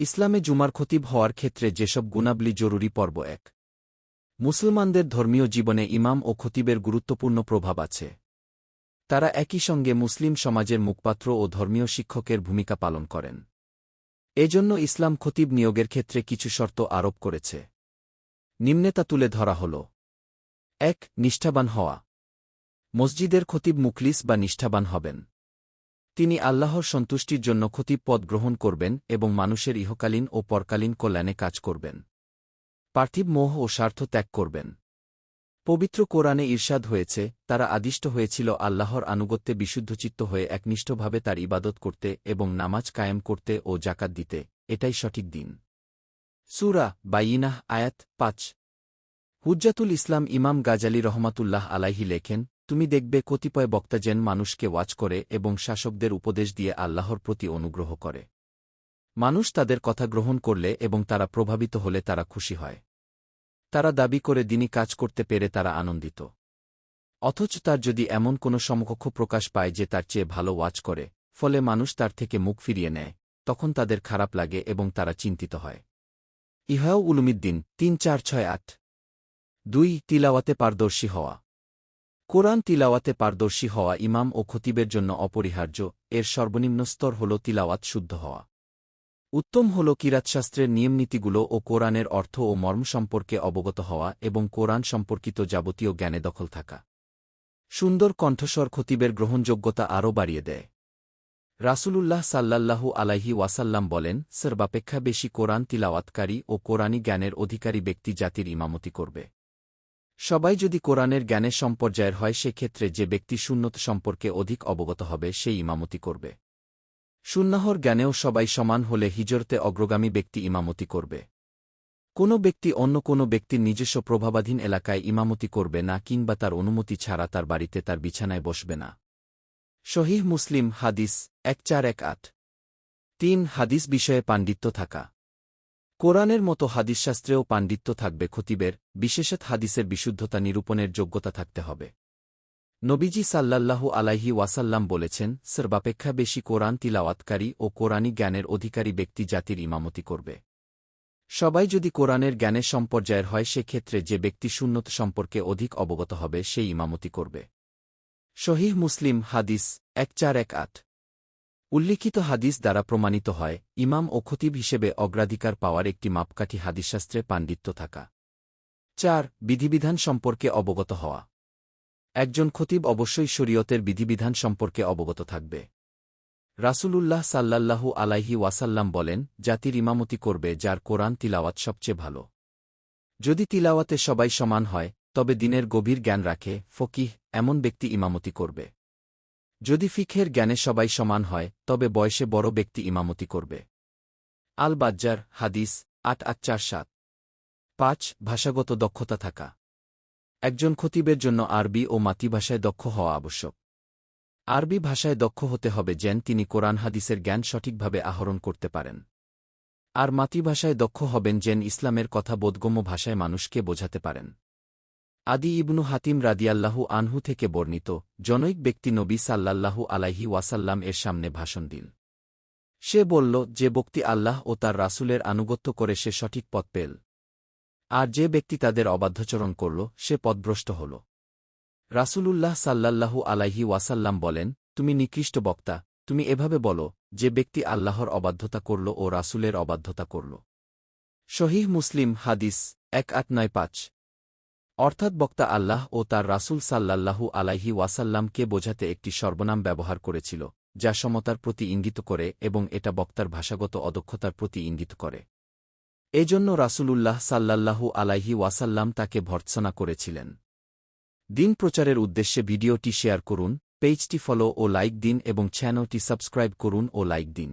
ইসলামে জুমার খতিব হওয়ার ক্ষেত্রে যেসব গুণাবলী জরুরি পর্ব এক। মুসলমানদের ধর্মীয় জীবনে ইমাম ও খতিবের গুরুত্বপূর্ণ প্রভাব আছে। তারা একই সঙ্গে মুসলিম সমাজের মুখপাত্র ও ধর্মীয় শিক্ষকের ভূমিকা পালন করেন। এজন্য ইসলাম খতিব নিয়োগের ক্ষেত্রে কিছু শর্ত আরোপ করেছে। নিম্নে তা তুলে ধরা হল। এক, নিষ্ঠাবান হওয়া। মসজিদের খতিব মুখলিস বা নিষ্ঠাবান হবেন। তিনি আল্লাহর সন্তুষ্টির জন্য খতিব পদ গ্রহণ করবেন এবং মানুষের ইহকালীন ও পরকালীন কল্যাণে কাজ করবেন। পার্থিব মোহ ও স্বার্থ ত্যাগ করবেন। পবিত্র কোরআনে ঈর্ষাদ হয়েছে, তারা আদিষ্ট হয়েছিল আল্লাহর আনুগত্যে বিশুদ্ধচিত্ত হয়ে একনিষ্ঠভাবে তার ইবাদত করতে এবং নামাজ কায়েম করতে ও জাকাত দিতে, এটাই সঠিক দিন। সুরা বাইনাহ আয়াত পাঁচ। হুজ্জাতুল ইসলাম ইমাম গাজালি রহমাতুল্লাহ আলাইহি লেখেন তুমি দেখবে কতিপয় বক্তা যেন মানুষকে ওয়াচ করে এবং শাসকদের উপদেশ দিয়ে আল্লাহর প্রতি অনুগ্রহ করে। মানুষ তাদের কথা গ্রহণ করলে এবং তারা প্রভাবিত হলে তারা খুশি হয়। তারা দাবি করে দিনই কাজ করতে পেরে তারা আনন্দিত। অথচ তার যদি এমন কোনো সমকক্ষ প্রকাশ পায় যে তার চেয়ে ভালো ওয়াচ করে, ফলে মানুষ তার থেকে মুখ ফিরিয়ে নেয়, তখন তাদের খারাপ লাগে এবং তারা চিন্তিত হয়। ইহাও উলুমিদ্দিন তিন চার ছয় আট। দুই, তিলাওয়াতে পারদর্শী হওয়া। কোরআন তিলাওয়াতে পারদর্শী হওয়া ইমাম ও খতিবের জন্য অপরিহার্য, এর সর্বনিম্ন স্তর হল তিলাওয়াত শুদ্ধ হওয়া। উত্তম হল কিরাতশাস্ত্রের নিয়মনীতিগুলো ও কোরআনের অর্থ ও মর্ম সম্পর্কে অবগত হওয়া এবং কোরআন সম্পর্কিত যাবতীয় জ্ঞানে দখল থাকা। সুন্দর কণ্ঠস্বর খতিবের গ্রহণযোগ্যতা আরও বাড়িয়ে দেয়। রাসূলুল্লাহ সাল্লাল্লাহু আলাইহি ওয়াসাল্লাম বলেন, সর্বাপেক্ষা বেশি কোরআন তিলাওয়াতকারী ও কোরআনী জ্ঞানের অধিকারী ব্যক্তি জাতির ইমামতি করবে। সবাই যদি কোরআনের জ্ঞানের সম্পর্যায়ের হয়, সেক্ষেত্রে যে ব্যক্তি শূন্যত সম্পর্কে অধিক অবগত হবে, সেই ইমামতি করবে। সুন্নাহর জ্ঞানেও সবাই সমান হলে হিজরতে অগ্রগামী ব্যক্তি ইমামতি করবে। কোনো ব্যক্তি অন্য কোনো ব্যক্তির নিজস্ব প্রভাবাধীন এলাকায় ইমামতি করবে না, কিংবা তার অনুমতি ছাড়া তার বাড়িতে তার বিছানায় বসবে না। শহীহ মুসলিম হাদিস এক চার এক আট। তিন, হাদিস বিষয়ে পাণ্ডিত্য থাকা। কোরআনের মতো হাদিসশাস্ত্রেও পাণ্ডিত্য থাকবে খতিবের, বিশেষত হাদিসের বিশুদ্ধতা নিরূপণের যোগ্যতা থাকতে হবে। নবীজি সাল্লাল্লাহু আলাইহি ওয়াসাল্লাম বলেছেন, সর্বাপেক্ষা বেশি কোরআন তিলাওয়াতকারী ও কোরআনী জ্ঞানের অধিকারী ব্যক্তি জাতির ইমামতি করবে। সবাই যদি কোরআনের জ্ঞানের সম্পর্যায়ের হয়, সেক্ষেত্রে যে ব্যক্তি শূন্যত সম্পর্কে অধিক অবগত হবে, সেই ইমামতি করবে। শহীহ মুসলিম হাদিস এক চার এক আট। উল্লিখিত হাদিস দ্বারা প্রমাণিত হয়, ইমাম ও খতিব হিসেবে অগ্রাধিকার পাওয়ার একটি মাপকাঠি হাদিসশাস্ত্রে পাণ্ডিত্য থাকা। চার, বিধিবিধান সম্পর্কে অবগত হওয়া। একজন খতিব অবশ্যই শরীয়তের বিধিবিধান সম্পর্কে অবগত থাকবে। রাসূলুল্লাহ সাল্লাল্লাহু আলাইহি ওয়াসাল্লাম বলেন, জাতির ইমামতি করবে যার কোরআন তিলাওয়াত সবচেয়ে ভালো। যদি তিলাওয়াতে সবাই সমান হয়, তবে দিনের গভীর জ্ঞান রাখে, ফকিহ, এমন ব্যক্তি ইমামতি করবে। যদি ফিখের জ্ঞানে সবাই সমান হয়, তবে বয়সে বড় ব্যক্তি ইমামতি করবে। আল বাজ্জার হাদিস, আট আট চার সাত। পাঁচ, ভাষাগত দক্ষতা থাকা। একজন খতিবের জন্য আরবি ও মাতৃভাষায় দক্ষ হওয়া আবশ্যক। আরবি ভাষায় দক্ষ হতে হবে যেন তিনি কোরআন হাদিসের জ্ঞান সঠিকভাবে আহরণ করতে পারেন। আর মাতৃভাষায় দক্ষ হবেন যেন ইসলামের কথা বোধগম্য ভাষায় মানুষকে বোঝাতে পারেন। আদি ইবনু হাতিম রাদিয়াল্লাহু আনহু থেকে বর্ণিত জনৈক ব্যক্তি নবী সাল্লাল্লাহু আলাইহি ওয়াসাল্লাম এর সামনে ভাষণ দিন। সে বলল, যে ব্যক্তি আল্লাহ ও তার রাসূলের আনুগত্য করে সে সঠিক পথ পেল। আর যে ব্যক্তি তাদের অবাধ্যচরণ করল, সে পদভ্রষ্ট হল। রাসূলুল্লাহ সাল্লাল্লাহু আলাইহি ওয়াসাল্লাম বলেন, তুমি নিকৃষ্ট বক্তা, তুমি এভাবে বলো, যে ব্যক্তি আল্লাহর অবাধ্যতা করল ও রাসূলের অবাধ্যতা করল। শহীহ মুসলিম হাদিস এক আট নয় পাঁচ। অর্থাৎ বক্তা আল্লাহ ও তার রাসূল সাল্লাল্লাহু আলাইহি ওয়াসাল্লামকে বোঝাতে একটি সর্বনাম ব্যবহার করেছিল, যা সমতার প্রতি ইঙ্গিত করে এবং এটা বক্তার ভাষাগত অদক্ষতার প্রতি ইঙ্গিত করে। এজন্য রাসূলুল্লাহ সাল্লাল্লাহু আলাইহি ওয়াসাল্লাম তাকে ভর্ৎসনা করেছিলেন। দিন প্রচারের উদ্দেশ্যে ভিডিওটি শেয়ার করুন, পেজটি ফলো ও লাইক দিন এবং চ্যানেলটি সাবস্ক্রাইব করুন ও লাইক দিন।